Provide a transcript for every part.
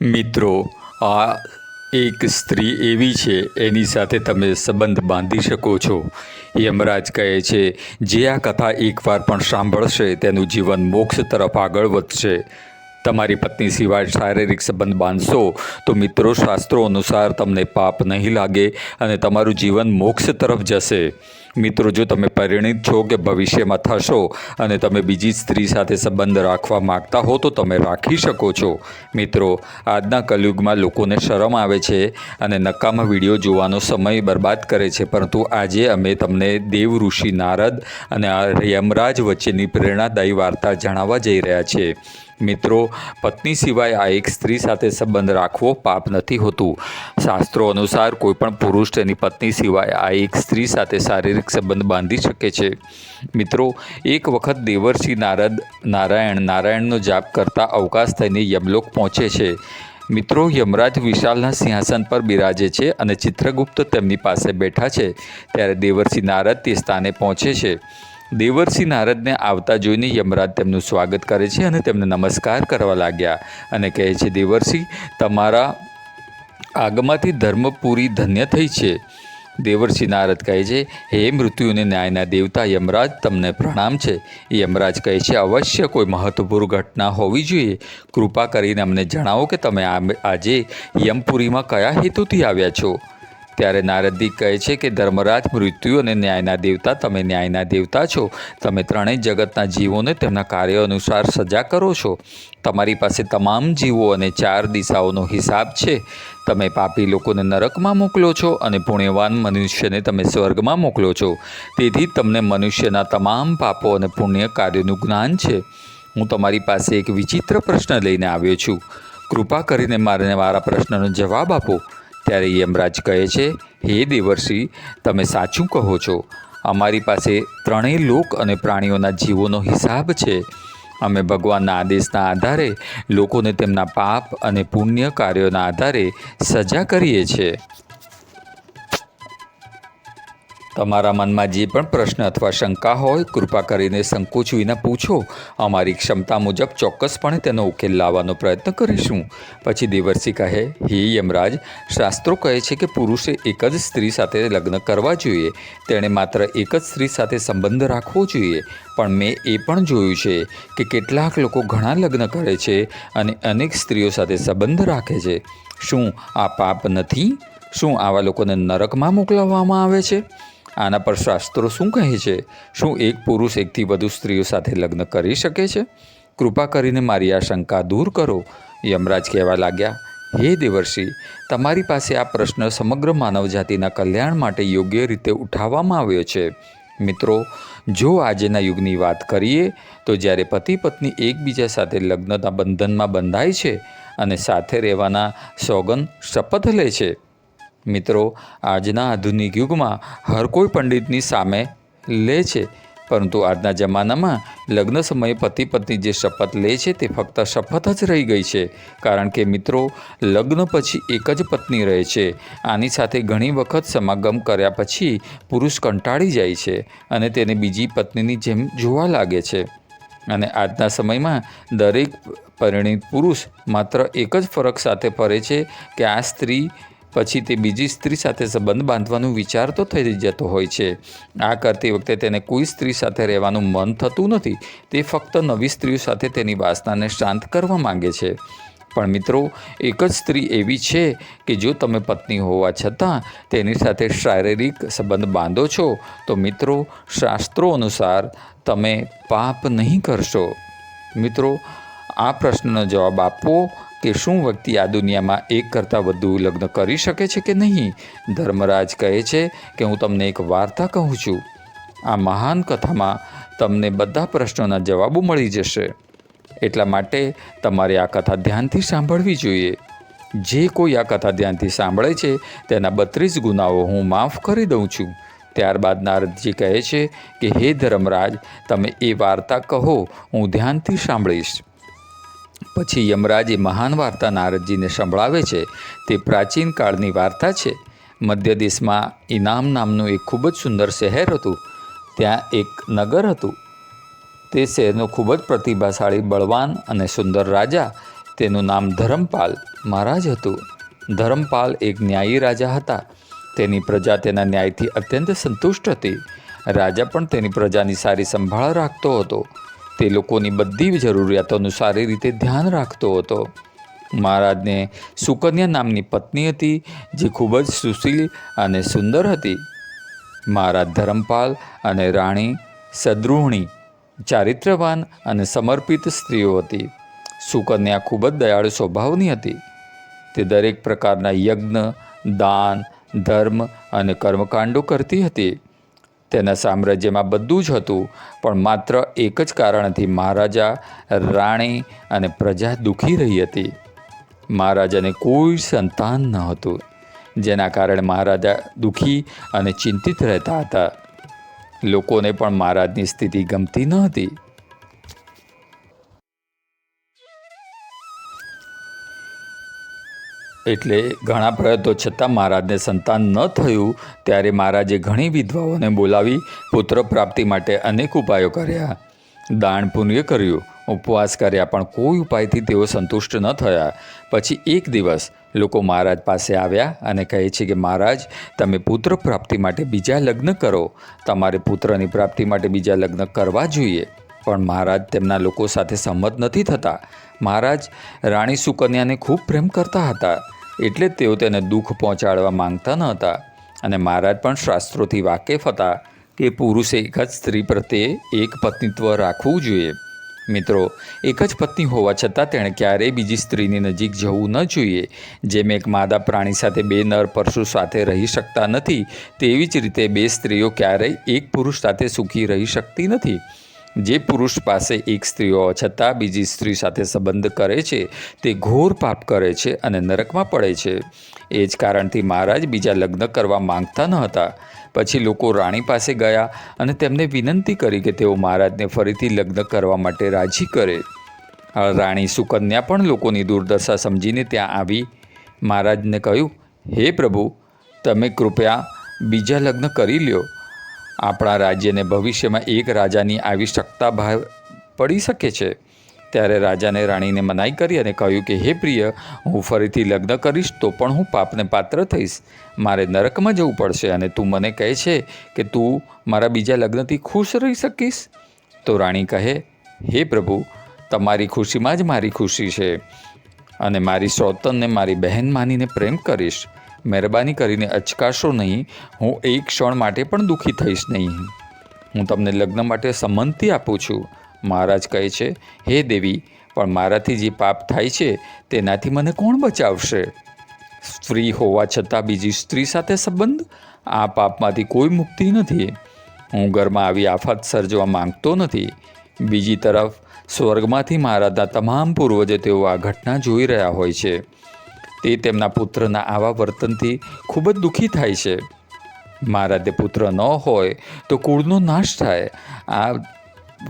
મિત્રો, આ એક સ્ત્રી એવી છે, એની સાથે તમે સંબંધ બાંધી શકો છો. યમરાજ કહે છે, જે આ કથા એકવાર પણ સાંભળશે, તેનું જીવન મોક્ષ તરફ આગળ વધશે. તમારી પત્ની સિવાય શારીરિક સંબંધ બાંધશો તો મિત્રો, શાસ્ત્રો અનુસાર તમને પાપ નહીં લાગે અને તમારું જીવન મોક્ષ તરફ જશે. મિત્રો, જો તમે પરિણિત છો કે ભવિષ્યમાં થશો અને તમે બીજી સ્ત્રી સાથે સંબંધ રાખવા માગતા હો તો તમે રાખી શકો છો. મિત્રો, આજના કલયુગમાં લોકોને શરમ આવે છે અને નકામા વીડિયો જોવાનો સમય બરબાદ કરે છે. પરંતુ આજે અમે તમને દેવ ઋષિ નારદ અને યમરાજ વચ્ચેની પ્રેરણાદાયી વાર્તા જણાવવા જઈ રહ્યા છે મિત્રો, પત્ની સિવાય આ એક સ્ત્રી સાથે સંબંધ રાખવો પાપ નથી હોતું. શાસ્ત્રો અનુસાર કોઈપણ પુરુષ તેની પત્ની સિવાય આ એક સ્ત્રી સાથે શારીરિક સંબંધ બાંધી શકે છે. મિત્રો, એક વખત દેવર્ષિ નારદ નારાયણ નારાયણનો જાપ કરતા અવકાશ થઈને યમલોક પહોંચે છે. મિત્રો, યમરાજ વિશાલના સિંહાસન પર બિરાજે છે અને ચિત્રગુપ્ત તેમની પાસે બેઠા છે. ત્યારે દેવર્ષિ નારદ તે સ્થાને પહોંચે છે. દેવર્ષિ નારદને આવતા જોઈને યમરાજ તેમનું સ્વાગત કરે છે અને તેમને નમસ્કાર કરવા લાગ્યા અને કહે છે દેવર્ષિ તમારા આગમાંથી ધર્મપુરી ધન્ય થઈ છે. દેવર્ષિ નારદ કહે છે, હે મૃત્યુને ન્યાયના દેવતા, યમરાજ, તમને પ્રણામ છે. યમરાજ કહે છે, અવશ્ય કોઈ મહત્વપૂર્ણ ઘટના હોવી જોઈએ. કૃપા કરીને અમને જણાવો કે તમે આજે યમપુરીમાં કયા હેતુથી આવ્યા છો? ત્યારે નારદજી કહે છે કે, ધર્મરાજ, મૃત્યુ અને ન્યાયના દેવતા, તમે ન્યાયના દેવતા છો. તમે ત્રણેય જગતના જીવોને તેમના કાર્ય અનુસાર સજા કરો છો. તમારી પાસે તમામ જીવો અને ચાર દિશાઓનો હિસાબ છે. તમે પાપી લોકોને નરકમાં મોકલો છો અને પુણ્યવાન મનુષ્યને તમે સ્વર્ગમાં મોકલો છો. તેથી તમને મનુષ્યના તમામ પાપો અને પુણ્ય કાર્યોનું જ્ઞાન છે. હું તમારી પાસે એક વિચિત્ર પ્રશ્ન લઈને આવ્યો છું. કૃપા કરીને મારે મારા પ્રશ્નનો જવાબ આપો. ત્યારે યમરાજ કહે છે, હે દેવર્ષિ, તમે સાચું કહો છો. અમારી પાસે ત્રણેય લોક અને પ્રાણીઓના જીવોનો હિસાબ છે. અમે ભગવાનના આદેશના આધારે લોકોને તેમના પાપ અને પુણ્ય કાર્યોના આધારે સજા કરીએ છીએ. તમારા મનમાં જે પણ પ્રશ્ન અથવા શંકા હોય, કૃપા કરીને સંકોચ વિના પૂછો. અમારી ક્ષમતા મુજબ ચોક્કસપણે તેનો ઉકેલ લાવવાનો પ્રયત્ન કરીશું. પછી દેવર્ષિ કહે, હે યમરાજ, શાસ્ત્રો કહે છે કે પુરુષે એક જ સ્ત્રી સાથે લગ્ન કરવા જોઈએ. તેણે માત્ર એક જ સ્ત્રી સાથે સંબંધ રાખવો જોઈએ. પણ મેં એ પણ જોયું છે કે કેટલાક લોકો ઘણા લગ્ન કરે છે અને અનેક સ્ત્રીઓ સાથે સંબંધ રાખે છે. શું આ પાપ નથી? શું આવા લોકોને નરકમાં મોકલવામાં આવે છે? આના પર શાસ્ત્રો શું કહે છે? શું એક પુરુષ એકથી વધુ સ્ત્રીઓ સાથે લગ્ન કરી શકે છે? કૃપા કરીને મારી આ શંકા દૂર કરો. યમરાજ કહેવા લાગ્યા, હે દેવર્ષિ, તમારી પાસે આ પ્રશ્ન સમગ્ર માનવજાતિના કલ્યાણ માટે યોગ્ય રીતે ઉઠાવવામાં આવ્યો છે. મિત્રો, જો આજના યુગની વાત કરીએ, તો જ્યારે પતિ પત્ની એકબીજા સાથે લગ્નના બંધનમાં બંધાય છે અને સાથે રહેવાના સોગન શપથ લે છે મિત્રો, આજના આધુનિક યુગમાં હર કોઈ પંડિતની સામે લે છે. પરંતુ આજના જમાનામાં લગ્ન સમયે પતિ પત્ની જે શપથ લે છે તે ફક્ત શપથ જ રહી ગઈ છે. કારણ કે મિત્રો, લગ્ન પછી એક જ પત્ની રહે છે. આની સાથે ઘણી વખત સમાગમ કર્યા પછી પુરુષ કંટાળી જાય છે અને તેને બીજી પત્નીની જેમ જોવા લાગે છે. અને આજના સમયમાં દરેક પરિણીત પુરુષ માત્ર એક જ ફરક સાથે ફરે છે કે આ સ્ત્રી પછી તે બીજી સ્ત્રી સાથે સંબંધ બાંધવાનું વિચાર તો થઈ જતો હોય છે. આ કરતી વખતે તેને કોઈ સ્ત્રી સાથે રહેવાનું મન થતું નથી. તે ફક્ત નવી સ્ત્રીઓ સાથે તેની વાસનાને શાંત કરવા માંગે છે. પણ મિત્રો, એક જ સ્ત્રી એવી છે કે જો તમે પત્ની હોવા છતાં તેની સાથે શારીરિક સંબંધ બાંધો છો, તો મિત્રો, શાસ્ત્રો અનુસાર તમે પાપ નહીં કરશો. મિત્રો, આ પ્રશ્નનો જવાબ આપવો કે શું વ્યક્તિ આ દુનિયામાં એક કરતાં વધુ લગ્ન કરી શકે છે કે નહીં? ધર્મરાજ કહે છે કે હું તમને એક વાર્તા કહું છું. આ મહાન કથામાં તમને બધા પ્રશ્નોના જવાબો મળી જશે. એટલા માટે તમારે આ કથા ધ્યાનથી સાંભળવી જોઈએ. જે કોઈ આ કથા ધ્યાનથી સાંભળે છે, તેના બત્રીસ ગુનાઓ હું માફ કરી દઉં છું. ત્યારબાદ નારદજી કહે છે કે, હે ધર્મરાજ, તમે એ વાર્તા કહો, હું ધ્યાનથી સાંભળીશ. પછી યમરાજ મહાન વાર્તા નારદજીને સંભળાવે છે. તે પ્રાચીન કાળની વાર્તા છે. મધ્ય દેશમાં ઇનામ નામનું એક ખૂબ જ સુંદર શહેર હતું. ત્યાં એક નગર હતું. તે શહેરનો ખૂબ જ પ્રતિભાશાળી, બળવાન અને સુંદર રાજા. તેનું નામ ધરમપાલ મહારાજ હતું. ધરમપાલ એક ન્યાયી રાજા હતા. તેની પ્રજા તેના ન્યાયથી અત્યંત સંતુષ્ટ હતી. રાજા પણ તેની પ્રજાની સારી સંભાળ રાખતો હતો. તે લોકોની બધી જરૂરિયાતોનું સારી રીતે ધ્યાન રાખતો હતો. મહારાજને સુકન્યા નામની પત્ની હતી, જે ખૂબ જ સુશીલ અને સુંદર હતી. મહારાજ ધરમપાલ અને રાણી સદ્રુહણી ચારિત્રવાન અને સમર્પિત સ્ત્રીઓ હતી. સુકન્યા ખૂબ જ દયાળુ સ્વભાવની હતી. તે દરેક પ્રકારના યજ્ઞ, દાન, ધર્મ અને કર્મકાંડો કરતી હતી. તેના સામ્રાજ્યમાં બધું જ હતું, પણ માત્ર એક જ કારણથી મહારાજા રાણી અને પ્રજા દુઃખી રહી હતી. મહારાજાને કોઈ સંતાન ન હતું, જેના કારણે મહારાજા દુઃખી અને ચિંતિત રહેતા હતા. લોકોને પણ મહારાજની સ્થિતિ ગમતી ન હતી. એટલે ઘણા પ્રયત્નો છતાં મહારાજને સંતાન ન થયું, ત્યારે મહારાજે ઘણી વિધવાઓને બોલાવી પુત્ર પ્રાપ્તિ માટે અનેક ઉપાયો કર્યા. દાન પુણ્ય કર્યું, ઉપવાસ કર્યા, પણ કોઈ ઉપાયથી તેઓ સંતુષ્ટ ન થયા. પછી એક દિવસ લોકો મહારાજ પાસે આવ્યા અને કહે છે કે, મહારાજ, તમે પુત્ર પ્રાપ્તિ માટે બીજા લગ્ન કરો. તમારે પુત્રની પ્રાપ્તિ માટે બીજા લગ્ન કરવા જોઈએ. પણ મહારાજ તેમના લોકો સાથે સંમત નથી થતા. મહારાજ રાણી સુકન્યાને ખૂબ પ્રેમ કરતા હતા, એટલે જ તેઓ તેને દુઃખ પહોંચાડવા માંગતા ન હતા. અને મહારાજ પણ શાસ્ત્રોથી વાકેફ હતા કે પુરુષે એક જ સ્ત્રી પ્રત્યે એક પત્નીત્વ રાખવું જોઈએ. મિત્રો, એક જ પત્ની હોવા છતાં તેણે ક્યારેય બીજી સ્ત્રીની નજીક જવું ન જોઈએ. જેમ એક માદા પ્રાણી સાથે બે નર પરશુ સાથે રહી શકતા નથી, તેવી જ રીતે બે સ્ત્રીઓ ક્યારેય એક પુરુષ સાથે સુખી રહી શકતી નથી. જે પુરુષ પાસે એક સ્ત્રી હોવા છતાં બીજી સ્ત્રી સાથે સંબંધ કરે છે, તે ઘોર પાપ કરે છે અને નરકમાં પડે છે. એ જ કારણથી મહારાજ બીજા લગ્ન કરવા માંગતા ન હતા. પછી લોકો રાણી પાસે ગયા અને તેમને વિનંતી કરી કે તેઓ મહારાજને ફરીથી લગ્ન કરવા માટે રાજી કરે. રાણી સુકન્યા પણ લોકોની દુર્દશા સમજીને ત્યાં આવી. મહારાજને કહ્યું, હે પ્રભુ, તમે કૃપયા બીજા લગ્ન કરી લ્યો. આપણા રાજ્યને ભવિષ્યમાં એક રાજાની આવી આવશ્યકતા ભાવ પડી શકે છે. ત્યારે રાજાને રાણીને મનાઈ કરી અને કહ્યું કે, હે પ્રિય, હું ફરીથી લગ્ન કરીશ તો પણ હું પાપને પાત્ર થઈશ. મારે નરકમાં જવું પડશે અને તું મને કહે છે કે, તું મારા બીજા લગ્નથી ખુશ રહી શકીશ? તો રાણી કહે, હે પ્રભુ, તમારી ખુશીમાં જ મારી ખુશી છે અને મારી સૌતનને મારી બહેન માનીને પ્રેમ કરીશ. મહેરબાની કરીને અચકાશો નહીં. હું એક ક્ષણ માટે પણ દુઃખી થઈશ નહીં. હું તમને લગ્ન માટે સંમતિ આપું છું. મહારાજ કહે છે, હે દેવી, પણ મારાથી જે પાપ થાય છે, તેનાથી મને કોણ બચાવશે? સ્ત્રી હોવા છતાં બીજી સ્ત્રી સાથે સંબંધ? આ પાપમાંથી કોઈ મુક્તિ નથી. હું ઘરમાં આવી આફત સર્જવા માંગતો નથી. બીજી તરફ, સ્વર્ગમાંથી મહારાજના તમામ પૂર્વજો તેઓ આ ઘટના જોઈ રહ્યા હોય છે. તે તેમના પુત્રના આવા વર્તનથી ખૂબ જ દુઃખી થાય છે. મારા તે પુત્ર ન હોય તો કુળનો નાશ થાય. આ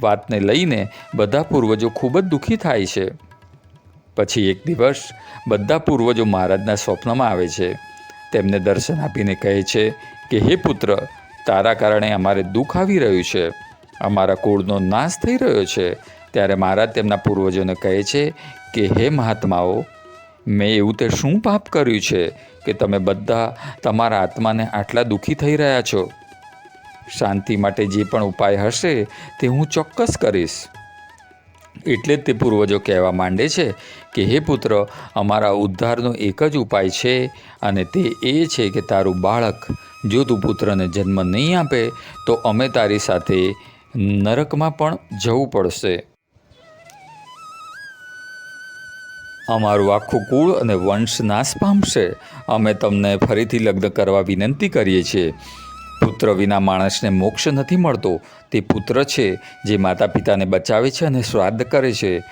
વાતને લઈને બધા પૂર્વજો ખૂબ જ દુઃખી થાય છે. પછી એક દિવસ બધા પૂર્વજો મહારાજના સ્વપ્નમાં આવે છે. તેમને દર્શન આપીને કહે છે કે, હે પુત્ર, તારા કારણે અમારે દુઃખ આવી રહ્યું છે. અમારા કુળનો નાશ થઈ રહ્યો છે. ત્યારે મહારાજ તેમના પૂર્વજોને કહે છે કે, હે મહાત્માઓ મેં એવું તે શું પાપ કર્યું છે કે તમે બધા તમારા આત્માને આટલા દુઃખી થઈ રહ્યા છો? શાંતિ માટે જે પણ ઉપાય હશે તે હું ચોક્કસ કરીશ. એટલે જ તે પૂર્વજો કહેવા માંડે છે કે, હે પુત્ર, અમારા ઉદ્ધારનો એક જ ઉપાય છે અને તે એ છે કે તારું બાળક જો તું પુત્રને જન્મ નહીં આપે, તો અમે તારી સાથે નરકમાં પણ જવું પડશે. અમારું આખું કુળ અને વંશ નાશ પામશે અમે તમને ફરીથી લગ્ન કરવા વિનંતી કરીએ છીએ. પુત્ર વિના માણસને મોક્ષ નથી મળતો. તે પુત્ર છે જે માતા પિતાને બચાવે છે અને શ્રાદ્ધ કરે છે.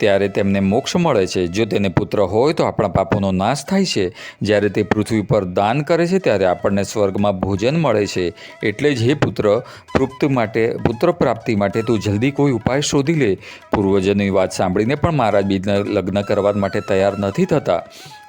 ત્યારે તેમને મોક્ષ મળે છે. જો તેને પુત્ર હોય તો આપણા પાપોનો નાશ થાય છે. જ્યારે તે પૃથ્વી પર દાન કરે છે, ત્યારે આપણને સ્વર્ગમાં ભોજન મળે છે. એટલે જ હે પુત્ર, પૃપ્ત માટે, પુત્ર પ્રાપ્તિ માટે તું જલ્દી કોઈ ઉપાય શોધી લે. પૂર્વજોની વાત સાંભળીને પણ મહારાજ બીજને લગ્ન કરવા માટે તૈયાર નથી થતા.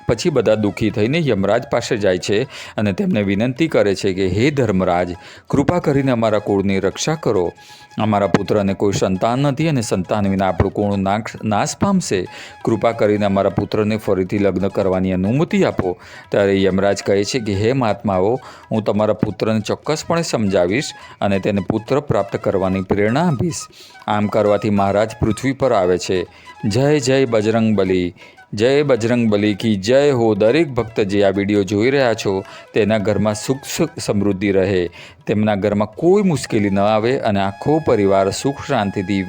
પછી બધા દુઃખી થઈને યમરાજ પાસે જાય છે અને તેમને વિનંતી કરે છે કે, હે ધર્મરાજ, કૃપા કરીને અમારા કુળની રક્ષા કરો. અમારા પુત્રને કોઈ સંતાન નથી અને સંતાન વિના આપણું કુળ નાશ પામશે. કૃપા કરીને અમારા પુત્રને ફરીથી લગ્ન કરવાની અનુમતિ આપો. ત્યારે યમરાજ કહે છે કે, હે મહાત્માઓ, હું તમારા પુત્રને ચોક્કસપણે સમજાવીશ અને તેને પુત્ર પ્રાપ્ત કરવાની પ્રેરણા આપીશ. આમ કરવાથી મહારાજ પૃથ્વી પર આવે છે. જય જય બજરંગ બલી. જય બજરંગ બલી કી જય હો દરેક ભક્ત જે આ વીડિયો જોઈ રહ્યા છો, તેના ઘરમાં સુખ સમૃદ્ધિ રહે. તેમના ઘરમાં કોઈ મુશ્કેલી ન આવે અને આખો પરિવાર સુખ શાંતિથી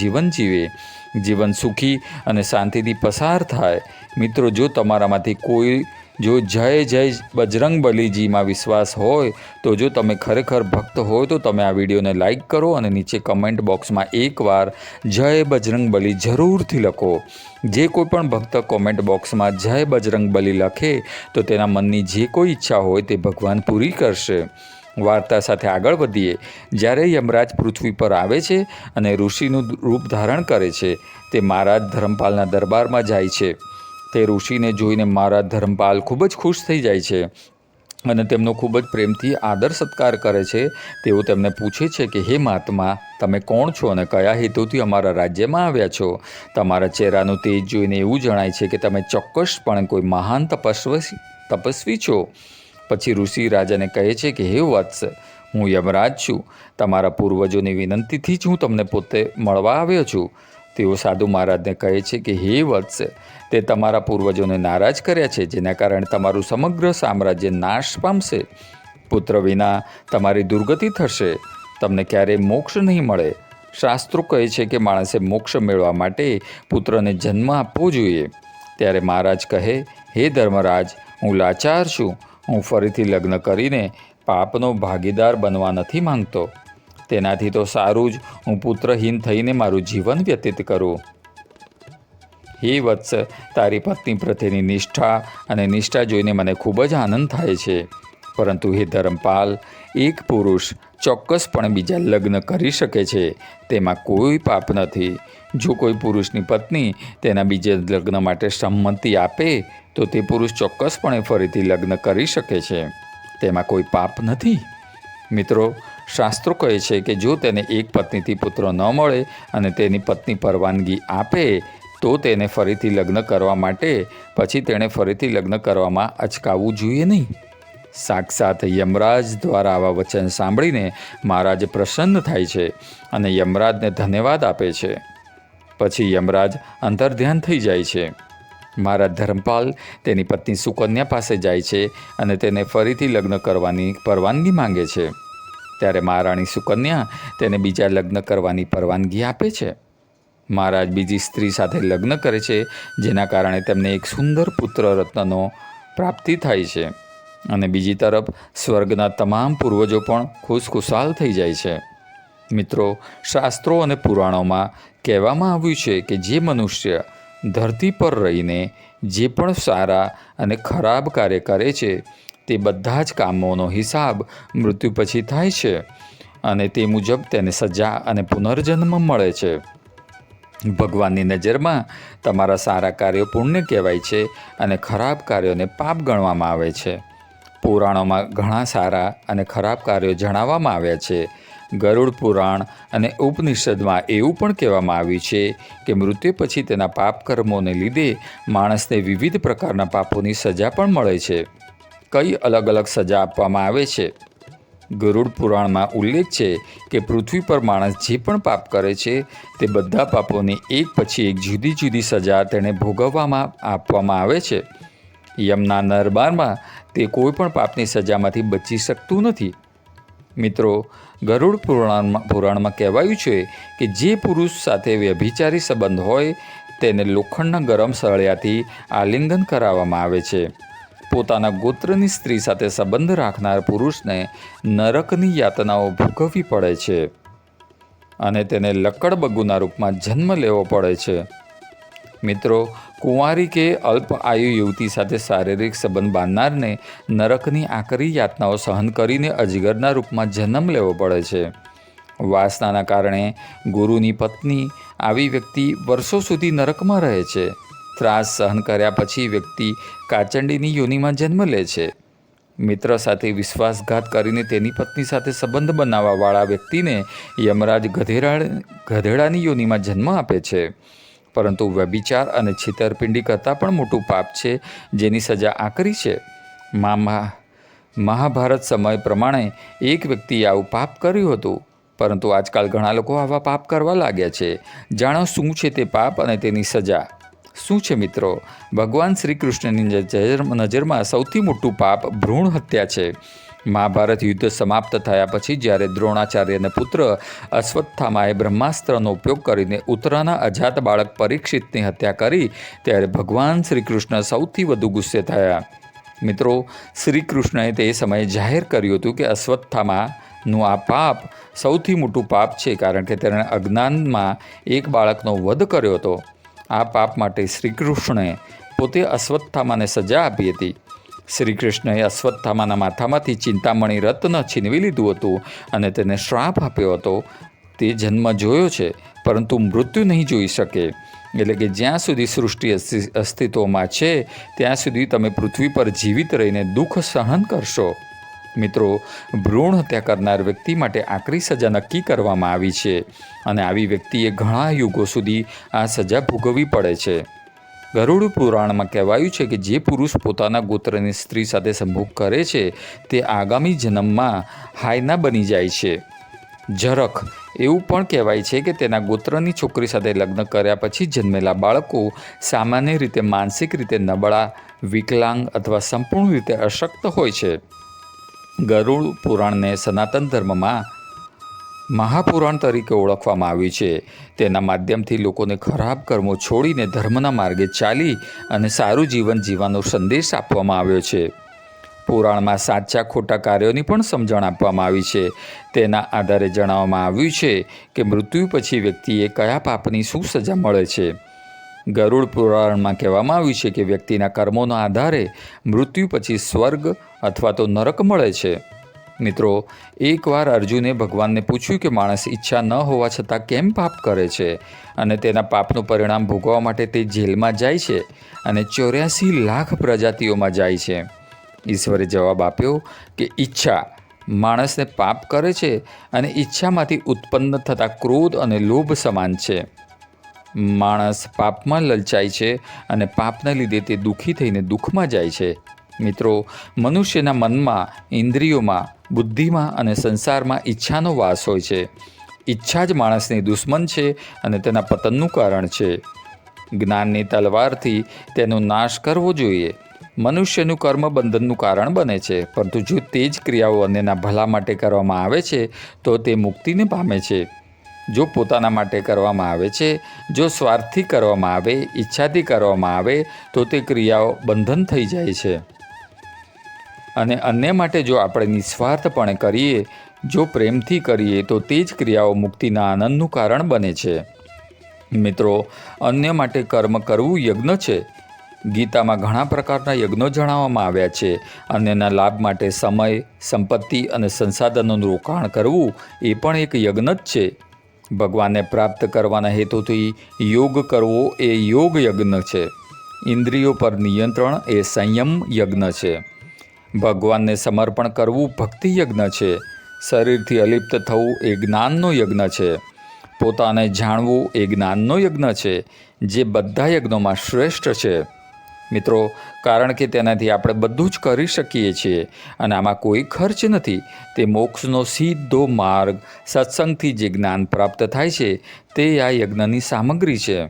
જીવન જીવે. જીવન સુખી અને શાંતિથી પસાર થાય. મિત્રો, જો તમારામાંથી કોઈ જો જય જય બજરંગ બલીજીમાં વિશ્વાસ હોય, તો જો તમે ખરેખર ભક્ત હોય, તો તમે આ વિડીયોને લાઇક કરો અને નીચે કમેન્ટ બોક્સમાં એકવાર જય બજરંગ બલી જરૂરથી લખો. જે કોઈ પણ ભક્ત કોમેન્ટ બોક્સમાં જય બજરંગ બલી લખે, તો તેના મનની જે કોઈ ઈચ્છા હોય, તે ભગવાન પૂરી કરશે. વાર્તા સાથે આગળ વધીએ. જ્યારે યમરાજ પૃથ્વી પર આવે છે અને ઋષિનું રૂપ ધારણ કરે છે, તે મહારાજ ધર્મપાલના દરબારમાં જાય છે. તે ઋષિને જોઈને મારા ધર્મપાલ ખૂબ જ ખુશ થઈ જાય છે અને તેમનો ખૂબ જ પ્રેમથી આદર સત્કાર કરે છે. તેઓ તેમને પૂછે છે કે, હે મહાત્મા, તમે કોણ છો અને કયા હેતુથી અમારા રાજ્યમાં આવ્યા છો? તમારા ચહેરાનું તેજ જોઈને એવું જણાય છે કે, તમે ચોક્કસપણે કોઈ મહાન તપસ્વી તપસ્વી છો. પછી ઋષિ રાજાને કહે છે કે, હે વત્સ, હું યમરાજ છું. તમારા પૂર્વજોની વિનંતીથી જ હું તમને પોતે મળવા આવ્યો છું. તેઓ સાધુ મહારાજને કહે છે કે, હે વત્સ, તે તમારા પૂર્વજોને નારાજ કર્યા છે, જેના કારણે તમારું સમગ્ર સામ્રાજ્ય નાશ પામશે. પુત્ર વિના તમારી દુર્ગતિ થશે. તમને ક્યારેય મોક્ષ નહીં મળે. શાસ્ત્રો કહે છે કે, માણસે મોક્ષ મેળવવા માટે પુત્રને જન્મ આપવો જોઈએ. ત્યારે મહારાજ કહે, હે ધર્મરાજ, હું લાચાર છું. હું ફરીથી લગ્ન કરીને પાપનો ભાગીદાર બનવા નથી માંગતો. તેનાથી તો સારું જ. હું પુત્રહીન થઈને મારું જીવન વ્યતીત કરું. હે વત્સ, તારી પત્ની પ્રત્યેની નિષ્ઠા અને નિષ્ઠા જોઈને મને ખૂબ જ આનંદ થાય છે. પરંતુ હે ધર્મપાલ, એક પુરુષ ચોક્કસપણે બીજા લગ્ન કરી શકે છે. તેમાં કોઈ પાપ નથી. જો કોઈ પુરુષની પત્ની તેના બીજા લગ્ન માટે સંમતિ આપે, તો તે પુરુષ ચોક્કસપણે ફરીથી લગ્ન કરી શકે છે. તેમાં કોઈ પાપ નથી. મિત્રો શાસ્ત્રો કહે છે કે જો તેને એક પત્નીથી પુત્ર ન મળે અને તેની પત્ની પરવાનગી આપે, તો તેને ફરીથી લગ્ન કરવા માટે, પછી તેણે ફરીથી લગ્ન કરવામાં અચકાવવું જોઈએ નહીં. સાક્ષાત યમરાજ દ્વારા આવા વચન સાંભળીને મહારાજ પ્રસન્ન થાય છે અને યમરાજને ધન્યવાદ આપે છે. પછી યમરાજ અંતર્ધ્યાન થઈ જાય છે. મહારાજ ધર્મપાલ તેની પત્ની સુકન્યા પાસે જાય છે અને તેને ફરીથી લગ્ન કરવાની પરવાનગી માંગે છે. ત્યારે મહારાણી સુકન્યા તેને બીજા લગ્ન કરવાની પરવાનગી આપે છે. મહારાજ બીજી સ્ત્રી સાથે લગ્ન કરે છે, જેના કારણે તેમને એક સુંદર પુત્ર રત્નનો પ્રાપ્તિ થાય છે. અને બીજી તરફ, સ્વર્ગના તમામ પૂર્વજો પણ ખુશખુશાલ થઈ જાય છે. મિત્રો, શાસ્ત્રો અને પુરાણોમાં કહેવામાં આવ્યું છે કે જે મનુષ્ય ધરતી પર રહીને જે પણ સારા અને ખરાબ કાર્ય કરે છે તે બધા જ કામોનો હિસાબ મૃત્યુ પછી થાય છે અને તે મુજબ તેને સજા અને પુનર્જન્મ મળે છે. ભગવાનની નજરમાં તમારા સારા કાર્યો પુણ્ય કહેવાય છે અને ખરાબ કાર્યોને પાપ ગણવામાં આવે છે. પુરાણોમાં ઘણા સારા અને ખરાબ કાર્યો જણાવવામાં આવ્યા છે. ગરુડ પુરાણ અને ઉપનિષદમાં એવું પણ કહેવામાં આવ્યું છે કે મૃત્યુ પછી તેના પાપ કર્મોને લીધે માણસને વિવિધ પ્રકારના પાપોની સજા પણ મળે છે. કઈ અલગ અલગ સજા આપવામાં આવે છે? ગરુડ પુરાણમાં ઉલ્લેખ છે કે પૃથ્વી પર માણસ જે પણ પાપ કરે છે, તે બધા પાપોની એક પછી એક જુદી જુદી સજા તેને ભોગવવામાં આપવામાં આવે છે. યમના નરબારમાં તે કોઈ પણ પાપની સજામાંથી બચી શકતું નથી. મિત્રો, ગરુડ પુરાણમાં પુરાણમાં કહેવાયું છે કે જે પુરુષ સાથે વ્યભિચારી સંબંધ હોય, તેને લોખંડના ગરમ સળિયાથી આલિંગન કરાવવામાં આવે છે. પોતાના ગોત્રની સ્ત્રી સાથે સંબંધ રાખનાર પુરુષને નરકની યાતનાઓ ભોગવવી પડે છે અને તેને લક્કડબગુના રૂપમાં જન્મ લેવો પડે છે. મિત્રો, કુંવારી કે અલ્પ આયુ યુવતી સાથે શારીરિક સંબંધ બાંધનારને નરકની આકરી યાતનાઓ સહન કરીને અજગરના રૂપમાં જન્મ લેવો પડે છે. વાસનાના કારણે ગુરુની પત્ની આવી વ્યક્તિ વર્ષો સુધી નરકમાં રહે છે. ત્રાસ સહન કર્યા પછી વ્યક્તિ કાચંડીની યોનિમાં જન્મ લે છે. મિત્ર સાથે વિશ્વાસઘાત કરીને તેની પત્ની સાથે સંબંધ બનાવવાવાળા વ્યક્તિને યમરાજ ગધેરાળ ગધેડાની યોનિમાં જન્મ આપે છે. પરંતુ વ્યભિચાર અને છેતરપિંડી કરતાં પણ મોટું પાપ છે જેની સજા આકરી છે. મામા મહાભારત સમય પ્રમાણે એક વ્યક્તિએ આવું પાપ કર્યું હતું. પરંતુ આજકાલ ઘણા લોકો આવા પાપ કરવા લાગ્યા છે. જાણો શું છે તે પાપ અને તેની સજા? શું છે મિત્રો? ભગવાન શ્રી કૃષ્ણની નજરમાં સૌથી મોટું પાપ ભ્રૂણ હત્યા છે. મહાભારત યુદ્ધ સમાપ્ત થયા પછી જ્યારે દ્રોણાચાર્યના પુત્ર અશ્વત્થામાએ બ્રહ્માસ્ત્રનો ઉપયોગ કરીને ઉત્તરાના અજાત બાળક પરીક્ષિતની હત્યા કરી, ત્યારે ભગવાન શ્રી કૃષ્ણ સૌથી વધુ ગુસ્સે થયા. મિત્રો શ્રી કૃષ્ણએ તે સમયે જાહેર કર્યું હતું કે અશ્વત્થામાનું આ પાપ સૌથી મોટું પાપ છે, કારણ કે તેણે અજ્ઞાનમાં એક બાળકનો વધ કર્યો હતો. આ પાપ માટે શ્રી કૃષ્ણએ પોતે અશ્વત્થામાને સજા આપી હતી. શ્રી કૃષ્ણએ અશ્વત્થામાના માથામાંથી ચિંતામણી રત્ન છીનવી લીધું હતું અને તેને શ્રાપ આપ્યો હતો. તે જન્મ જોયો છે, પરંતુ મૃત્યુ નહીં જોઈ શકે. એટલે કે જ્યાં સુધી સૃષ્ટિ અસ્તિ- અસ્તિત્વમાં છે, ત્યાં સુધી તમે પૃથ્વી પર જીવિત રહીને દુઃખ સહન કરશો. મિત્રો, ભ્રૂણ હત્યા કરનાર વ્યક્તિ માટે આકરી સજા નક્કી કરવામાં આવી છે અને આવી વ્યક્તિએ ઘણા યુગો સુધી આ સજા ભોગવવી પડે છે. ગરુડ પુરાણમાં કહેવાયું છે કે જે પુરુષ પોતાના ગોત્રની સ્ત્રી સાથે સંભોગ કરે છે, તે આગામી જન્મમાં હાયના બની જાય છે. ઝરખ એવું પણ કહેવાય છે કે તેના ગોત્રની છોકરી સાથે લગ્ન કર્યા પછી જન્મેલા બાળકો સામાન્ય રીતે માનસિક રીતે નબળા, વિકલાંગ અથવા સંપૂર્ણ રીતે અશક્ત હોય છે. ગરુડ પુરાણને સનાતન ધર્મમાં મહાપુરાણ તરીકે ઓળખવામાં આવ્યું છે. તેના માધ્યમથી લોકોને ખરાબ કર્મો છોડીને ધર્મના માર્ગે ચાલી અને સારું જીવન જીવવાનો સંદેશ આપવામાં આવ્યો છે. પુરાણમાં સાચા ખોટા કાર્યોની પણ સમજણ આપવામાં આવી છે. તેના આધારે જણાવવામાં આવ્યું છે કે મૃત્યુ પછી વ્યક્તિએ કયા પાપની શું સજા મળે છે. ગરુડ પુરાણમાં કહેવામાં આવ્યું છે કે વ્યક્તિના કર્મોના આધારે મૃત્યુ પછી સ્વર્ગ અથવા તો નરક મળે છે. મિત્રો, એકવાર અર્જુને ભગવાનને પૂછ્યું કે માણસ ઈચ્છા ન હોવા છતાં કેમ પાપ કરે છે અને તેના પાપનું પરિણામ ભોગવવા માટે તે જેલમાં જાય છે અને ચોર્યાસી લાખ પ્રજાતિઓમાં જાય છે. ઈશ્વરે જવાબ આપ્યો કે ઈચ્છા, માણસને પાપ કરે છે અને ઈચ્છામાંથી ઉત્પન્ન થતા ક્રોધ અને લોભ સમાન છે. માણસ પાપમાં લલચાય છે અને પાપના લીધે તે દુઃખી થઈને દુઃખમાં જાય છે. મિત્રો, મનુષ્યના મનમાં, ઇન્દ્રિયોમાં, બુદ્ધિમાં અને સંસારમાં ઈચ્છાનો વાસ હોય છે. ઈચ્છા જ માણસની દુશ્મન છે અને તેના પતનનું કારણ છે. જ્ઞાનની તલવારથી તેનો નાશ કરવો જોઈએ. મનુષ્યનું કર્મ બંધનનું કારણ બને છે, પરંતુ જો તે જ ક્રિયાઓ અન્યના ભલા માટે કરવામાં આવે છે, તો તે મુક્તિને પામે છે. જો પોતાના માટે કરવામાં આવે છે, જો સ્વાર્થથી કરવામાં આવે, ઈચ્છાથી કરવામાં આવે, તો તે ક્રિયાઓ બંધન થઈ જાય છે. અને અન્ય માટે જો આપણે નિસ્વાર્થપણે કરીએ, જો પ્રેમથી કરીએ, તો તે જ ક્રિયાઓ મુક્તિના આનંદનું કારણ બને છે. મિત્રો, અન્ય માટે કર્મ કરવું યજ્ઞ છે. ગીતામાં ઘણા પ્રકારના યજ્ઞો જણાવવામાં આવ્યા છે. અન્યના લાભ માટે સમય, સંપત્તિ અને સંસાધનોનું રોકાણ કરવું એ પણ એક યજ્ઞ જ છે. ભગવાનને પ્રાપ્ત કરવાના હેતુથી યોગ કરવો એ યોગ યજ્ઞ છે. ઇન્દ્રિયો પર નિયંત્રણ એ સંયમ યજ્ઞ છે. ભગવાનને સમર્પણ કરવું ભક્તિ યજ્ઞ છે. શરીરથી અલિપ્ત થવું એ જ્ઞાનનો યજ્ઞ છે. પોતાને જાણવું એ જ્ઞાનનો યજ્ઞ છે, જે બધા યજ્ઞોમાં શ્રેષ્ઠ છે. મિત્રો, કારણ કે તેનાથી આપણે બધું જ કરી શકીએ છીએ અને આમાં કોઈ ખર્ચ નથી. તે મોક્ષનો સીધો માર્ગ સત્સંગથી જે જ્ઞાન પ્રાપ્ત થાય છે, તે આ યજ્ઞની સામગ્રી છે.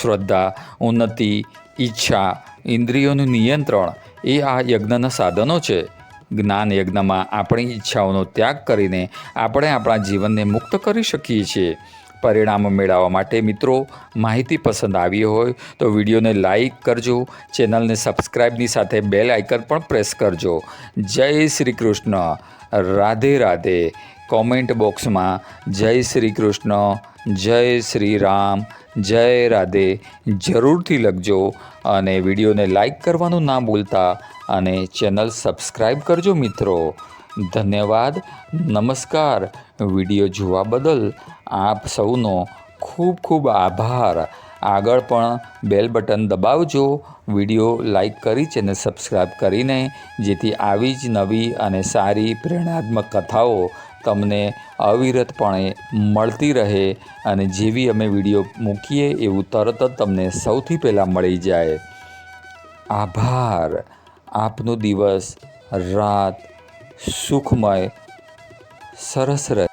શ્રદ્ધા, ઉન્નતિ, ઈચ્છા, ઇન્દ્રિયોનું નિયંત્રણ, એ આ યજ્ઞના સાધનો છે. જ્ઞાન યજ્ઞમાં આપણી ઈચ્છાઓનો ત્યાગ કરીને આપણે આપણા જીવનને મુક્ત કરી શકીએ છીએ. પરિણામ મેળવવા માટે મિત્રો માહિતી પસંદ આવી હોય તો વિડીયોને લાઇક કરજો, ચેનલને સબસ્ક્રાઈબની સાથે બેલ આઇકન પણ પ્રેસ કરજો. જય શ્રી કૃષ્ણ. રાધે રાધે. કોમેન્ટ બોક્સમાં, જય શ્રી કૃષ્ણ, જય શ્રી રામ, જય રાધે જરૂરથી લખજો અને વિડીયોને લાઇક કરવાનું ના ભૂલતા અને ચેનલ સબસ્ક્રાઈબ કરજો મિત્રો. ધન્યવાદ. નમસ્કાર. વીડિયો જોવા બદલ આપ સૌનો ખૂબ ખૂબ આભાર. આગળ પણ બેલ બટન દબાવજો. વીડિયો લાઈક કરી ચેનલ સબસ્ક્રાઈબ કરીને, જેથી આવી જ નવી અને સારી પ્રેરણાત્મક કથાઓ તમને અવિરતપણે મળતી રહે અને જેવી અમે વીડિયો મૂકીએ એવું તરત જ તમને સૌથી પહેલાં મળી જાય. આભાર. આપનો દિવસ રાત સુખમય સરસ રહે.